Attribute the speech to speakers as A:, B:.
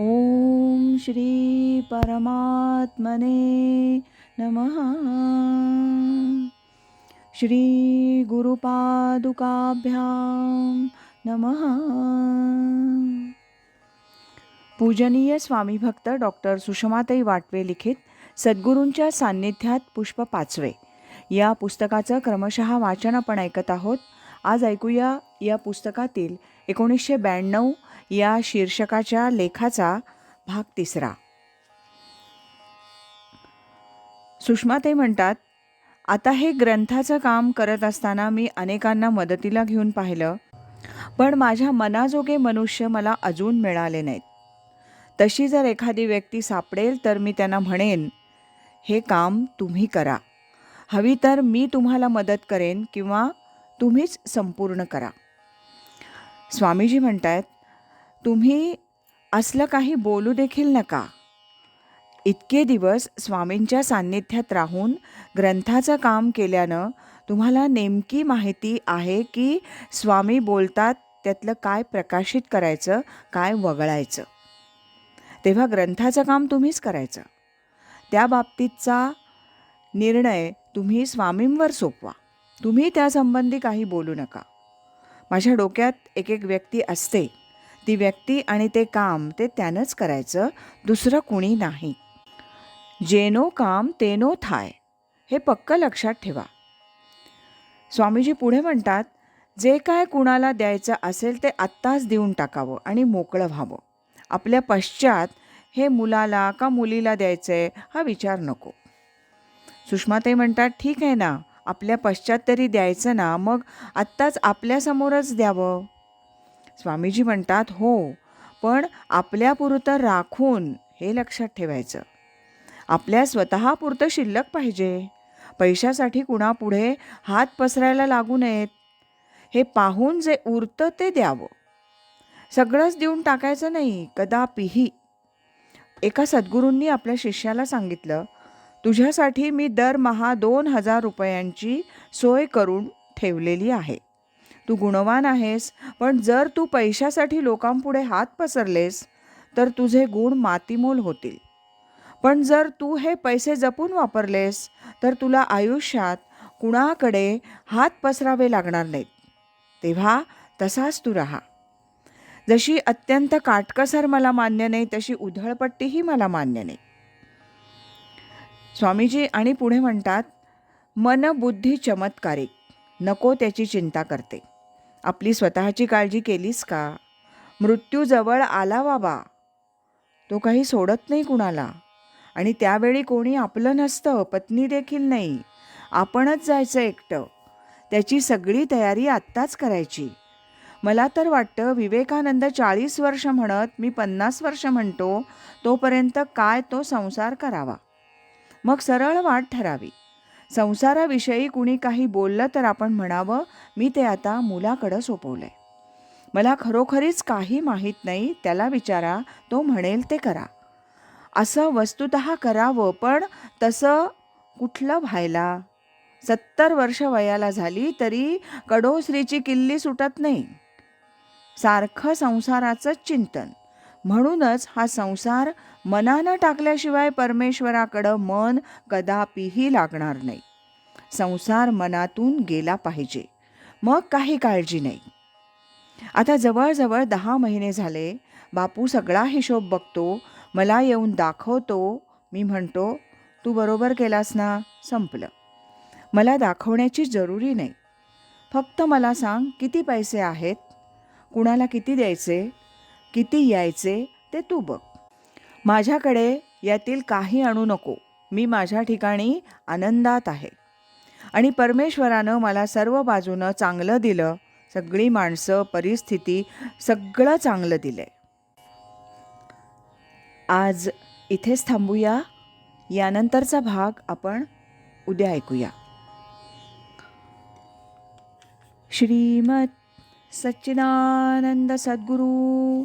A: ओम श्री परमात्मने नमः। श्री गुरुपादुकाभ्यां नमः। पूजनीय स्वामीभक्त डॉक्टर सुषमाताई वाटवे लिखित सद्गुरूंच्या सान्निध्यात पुष्प पाचवे. या पुस्तकाचं क्रमशः वाचन आपण ऐकत आहोत. आज ऐकूया या पुस्तकातील एकोणीसशे ब्याण्णव या शीर्षकाच्या लेखाचा भाग तिसरा. सुषमा ते म्हणतात आता हे ग्रंथाचं काम करत असताना मी अनेकांना मदतीला घेऊन पाहिलं पण माझ्या मनाजोगे मनुष्य मला अजून मिळाले नाहीत. तशी जर एखादी व्यक्ती सापडेल तर मी त्यांना म्हणेन हे काम तुम्ही करा. हवी तर मी तुम्हाला मदत करेन किंवा तुम्हीच संपूर्ण करा स्वामीजी म्हणतायत तुम्ही असलं काही बोलू देखील नका. इतके दिवस स्वामींच्या सान्निध्यात राहून ग्रंथाचं काम केल्यानं तुम्हाला नेमकी माहिती आहे की स्वामी बोलतात त्यातलं काय प्रकाशित करायचं काय वगळायचं. तेव्हा ग्रंथाचं काम तुम्हीच करायचं. त्या बाबतीतचा निर्णय तुम्ही स्वामींवर सोपवा. तुम्ही त्यासंबंधी काही बोलू नका. माझ्या डोक्यात एक एक व्यक्ती असते. ती व्यक्ती आणि ते काम ते त्यानंच करायचं दुसरं कुणी नाही. जेनो काम तेनो थाय हे पक्क लक्षात ठेवा. स्वामीजी पुढे म्हणतात जे काय कुणाला द्यायचं असेल ते आत्ताच देऊन टाकावं आणि मोकळं व्हावं. आपल्या पश्चात हे मुलाला का मुलीला द्यायचं आहे हा विचार नको. सुषमाताई म्हणतात ठीक आहे ना आपल्या पश्चात तरी द्यायचं ना मग आत्ताच आपल्यासमोरच द्यावं. स्वामीजी म्हणतात हो पण आपल्यापुरतं राखून हे लक्षात ठेवायचं. आपल्या स्वतःपुरतं शिल्लक पाहिजे. पैशासाठी कुणापुढे हात पसरायला लागू नयेत. हे पाहून जे उरतं ते द्यावं. सगळंच देऊन टाकायचं नाही कदापिही. एका सद्गुरूंनी आपल्या शिष्याला सांगितलं तुझ्यासाठी मी दरमहा दोन हजार रुपयांची सोय करून ठेवलेली आहे. तू गुणवान आहेस पण जर तू पैशासाठी लोकांपुढे हात पसरलेस तर तुझे गुण मातीमोल होतील. पण जर तू हे पैसे जपून वापरलेस तर तुला आयुष्यात कुणाकडे हात पसरावे लागणार नाहीत. तेव्हा तसाच तू राहा. जशी अत्यंत काटकसर मला मान्य नाही तशी उधळपट्टीही मला मान्य नाही. स्वामीजी आणि पुढे म्हणतात मन बुद्धी चमत्कारिक नको त्याची चिंता करते. आपली स्वतःची काळजी केलीस का? मृत्यू जवळ आला बाबा. तो काही सोडत नाही कुणाला. आणि त्यावेळी कोणी आपलं नसतं पत्नी देखील नाही. आपणच जायचं एकटं. त्याची सगळी तयारी आत्ताच करायची. मला तर वाटतं विवेकानंद चाळीस वर्ष म्हणत मी पन्नास वर्ष म्हणतो तोपर्यंत काय तो संसार करावा. मग सरळ वाट ठरावी. संसाराविषयी कुणी काही बोललं तर आपण म्हणावं मी ते आता मुलाकडं सोपवलंय मला खरोखरीच काही माहीत नाही त्याला विचारा तो म्हणेल ते करा. असं वस्तुत करावं पण तसं कुठलं व्हायला? सत्तर वर्ष वयाला झाली तरी कडोश्रीची किल्ली सुटत नाही. सारखं संसाराचं चिंतन. म्हणूनच हा संसार मनानं टाकल्याशिवाय परमेश्वराकडं मन कदापिही लागणार नाही. संसार मनातून गेला पाहिजे. मग काही काळजी नाही. आता जवळजवळ दहा महिने झाले बापू सगळा हिशोब बघतो मला येऊन दाखवतो मी म्हणतो तू बरोबर केलास ना संपलं. मला दाखवण्याची जरुरी नाही. फक्त मला सांग किती पैसे आहेत? कुणाला किती द्यायचे? किती यायचे? ते तू बघ. माझ्याकडे यातील काही आणू नको. मी माझ्या ठिकाणी आनंदात आहे. आणि परमेश्वरानं मला सर्व बाजूनं चांगलं दिलं. सगळी माणसं परिस्थिती सगळं चांगलं दिलं. आहे आज इथेच थांबूया. यानंतरचा भाग आपण उद्या ऐकूया. श्रीमत सच्चिदानंद सद्गुरू